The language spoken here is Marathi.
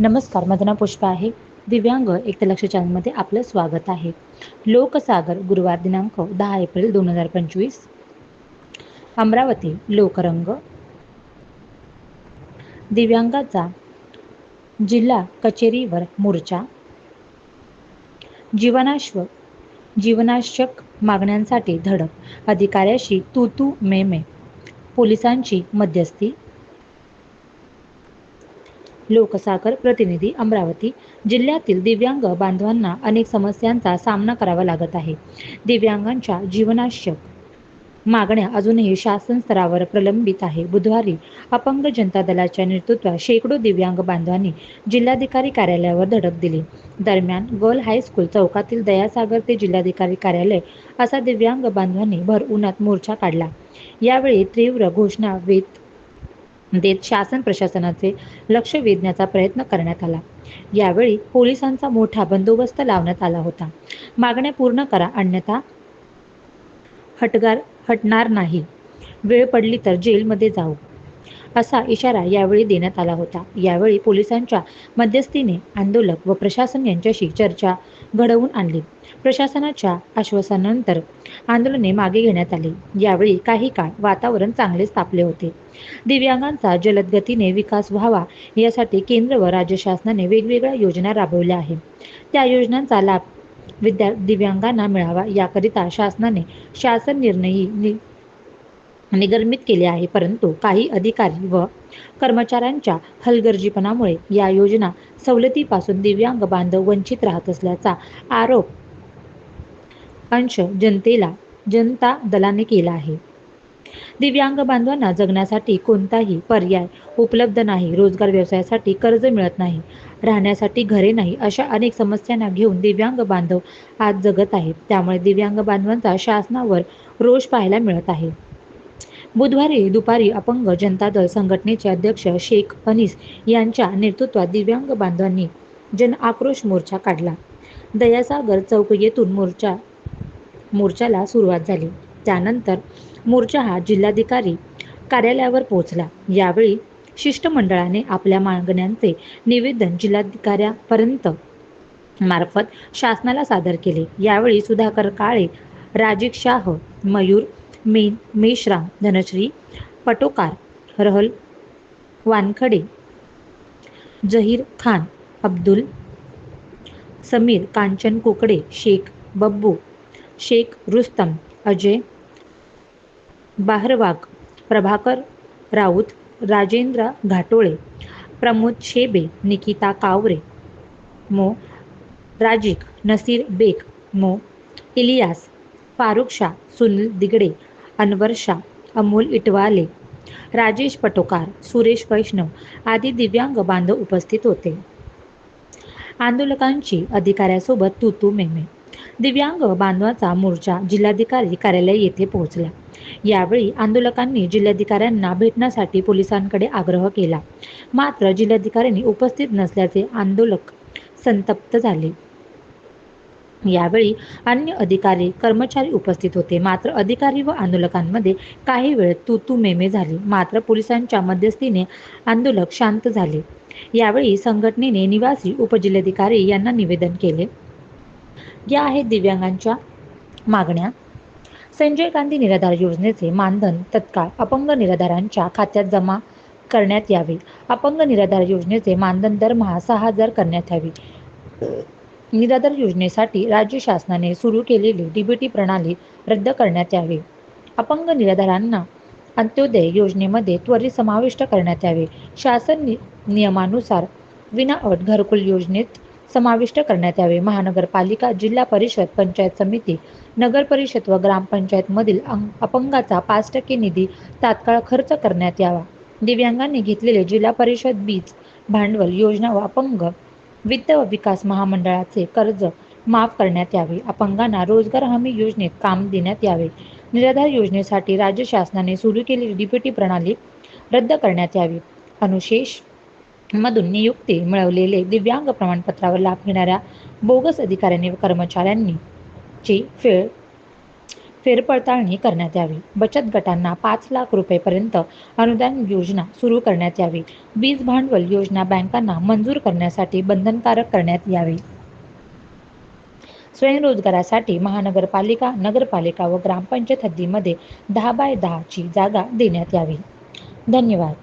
नमस्कार माझं नाव पुष्पा आहे. दिव्यांग एकलक्ष चॅनलमध्ये आपलं स्वागत आहे. लोकसागर गुरुवार दिनांक दहा एप्रिल दोन हजार पंचवीस. अमरावती लोकरंग. दिव्यांगाचा जिल्हा कचेरीवर मोर्चा. जीवनाश्व जीवनाश्यक मागण्यांसाठी धडक. अधिकाऱ्याशी तू तू मे मे पोलिसांची मध्यस्थी. लोकसागर प्रतिनिधी अमरावती जिल्ह्यातील दिव्यांग बांधवांना अनेक समस्यांचा सामना करावा लागत आहे. दिव्यांगांच्या जीवनाश्यक मागण्या अजूनही शासन स्तरावर प्रलंबित आहे. बुधवारी अपंग जनता दलाच्या नेतृत्वात शेकडो दिव्यांग बांधवांनी जिल्हाधिकारी कार्यालयावर धडक दिली. दरम्यान गर्ल हायस्कूल चौकातील दयासागर ते जिल्हाधिकारी कार्यालय असा दिव्यांग बांधवांनी भर उन्हात मोर्चा काढला. यावेळी तीव्र घोषणा वेत देत शासन प्रशासनाचे लक्ष वेधण्याचा प्रयत्न करण्यात आला. यावेळी पोलिसांचा मोठा बंदोबस्त लावण्यात आला होता. मागण्या पूर्ण करा अन्यथा हटगार हटणार नाही. वेळ पडली तर जेलमध्ये जाऊ. असा इशारा यावेळी देण्यात आला होता. यावेळी पोलिसांच्या मध्यस्थीने आंदोलक व प्रशासन यांच्याशी चर्चा घडवून आणली. प्रशासनाच्या आश्वासनानंतर आंदोलने मागे घेण्यात आली. यावेळी काही काळ वातावरण चांगलेच तापले होते. दिव्यांगांचा जलद गतीने विकास व्हावा यासाठी केंद्र व राज्य शासनाने वेगवेगळ्या योजना राबवल्या आहेत. त्या योजनांचा लाभ विद्या दिव्यांगांना मिळावा याकरिता शासनाने शासन निर्णयी नि निगर्मित केले आहे. परंतु काही अधिकारी व कर्मचाऱ्यांच्या हलगर्जीपणामुळे या योजना सवलतीपासून दिव्यांग बांधव वंचित राहत असल्याचा आरोप अंश जनतेला जनता दलाने केला आहे. दिव्यांग बांधवांना जगण्यासाठी कोणताही पर्याय उपलब्ध नाही. रोजगार व्यवसायासाठी कर्ज मिळत नाही. राहण्यासाठी घरे नाही. अशा अनेक समस्यांना घेऊन दिव्यांग बांधव आज जगत आहेत. त्यामुळे दिव्यांग बांधवांचा शासनावर रोष पाहायला मिळत आहे. बुधवारी दुपारी अपंग जनता दल संघटनेचे अध्यक्ष शेख अनीस यांच्या नेतृत्वात दिव्यांग बांधवांनी जन आक्रोश मोर्चा काढला. दयासागर चौक येथून मोर्चा मोर्चाला सुरुवात झाली. त्यानंतर मोर्चा हा जिल्हाधिकारी कार्यालयावर पोहोचला. यावेळी शिष्टमंडळाने आपल्या मागण्यांचे निवेदन जिल्हाधिकाऱ्यापर्यंत मार्फत शासनाला सादर केले. यावेळी सुधाकर काळे राजिक शाह मयूर मे मेश्राम धनश्री पटोकार रहल वानखडे जहीर खान अब्दुल समीर कांचन कोकडे शेख बब्बू शेख रुस्तम अजय बाहरवाग प्रभाकर राऊत राजेंद्र घाटोळे प्रमोद शेबे निकिता कावरे मो राजिक नसीर बेग मो इलियास फारुख शाह सुनील दिगडे अनवर शाह अमोल इटवाले राजेश पटोकार सुरेश वैष्णव आदी दिव्यांग बांधव उपस्थित होते. आंदोलकांची अधिकाऱ्यासोबत तुतू मेमे. दिव्यांग बांधवाचा मोर्चा जिल्हाधिकारी कार्यालय येथे पोहोचला. यावेळी आंदोलकांनी जिल्हाधिकाऱ्यांना भेटण्यासाठी पोलिसांकडे आग्रह केला. मात्र जिल्हाधिकाऱ्यांनी उपस्थित नसल्याचे आंदोलक संतप्त झाले. यावेळी अन्य अधिकारी कर्मचारी उपस्थित होते. मात्र अधिकारी व आंदोलकांमध्ये काही वेळ तू तू मेमे झाली. मात्र पोलिसांच्या मध्यस्थीने आंदोलक शांत झाले. यावेळी संघटनेने निवासी उपजिल्हाधिकारी यांना निवेदन केले. या आहेत दिव्यांगांच्या मागण्या? संजय गांधी निराधार योजनेचे मानधन तत्काळ अपंग निराधारांच्या खात्यात जमा करण्यात यावे. अपंग निराधार योजनेचे मानधन दरमहा सहा हजार करण्यात यावे. निराधार योजनेसाठी राज्य शासनाने सुरू केलेली डीबीटी प्रणाली रद्द करण्यात यावी. अपंग निराधारांना अंत्योदय योजनेमध्ये त्वरित समाविष्ट करण्यात यावे. शासन नि नियमानुसार विनाअट घरकुल योजनेत समाविष्ट करण्यात यावे. महानगरपालिका जिल्हा परिषद पंचायत समिती नगर परिषद व ग्रामपंचायतमधील अपंगाचा पाच टक्के निधी तात्काळ खर्च करण्यात यावा. दिव्यांगांनी घेतलेले जिल्हा परिषद बीज भांडवल योजना व अपंग वित्त व विकास महामंडळाचे कर्ज माफ करण्यात यावे. अपंगांना रोजगार हमी योजनेत काम देण्यात यावे. निराधार योजनेसाठी राज्य शासनाने सुरू केलेली डीपीटी प्रणाली रद्द करण्यात यावी. अनुशेष मधून नियुक्ती मिळवलेले दिव्यांग प्रमाणपत्रावर लाभ घेणाऱ्या बोगस अधिकाऱ्यांनी व कर्मचाऱ्यांनी ची फेळ फेरपडताळणी करण्यात यावी. बचत गटांना पाच लाख रुपयेपर्यंत अनुदान योजना सुरू करण्यात यावी. वीज भांडवल योजना बँकांना मंजूर करण्यासाठी बंधनकारक करण्यात यावी. स्वयंरोजगारासाठी महानगरपालिका नगरपालिका व ग्रामपंचायत हद्दीमध्ये दहा बाय दहाची जागा देण्यात यावी. धन्यवाद.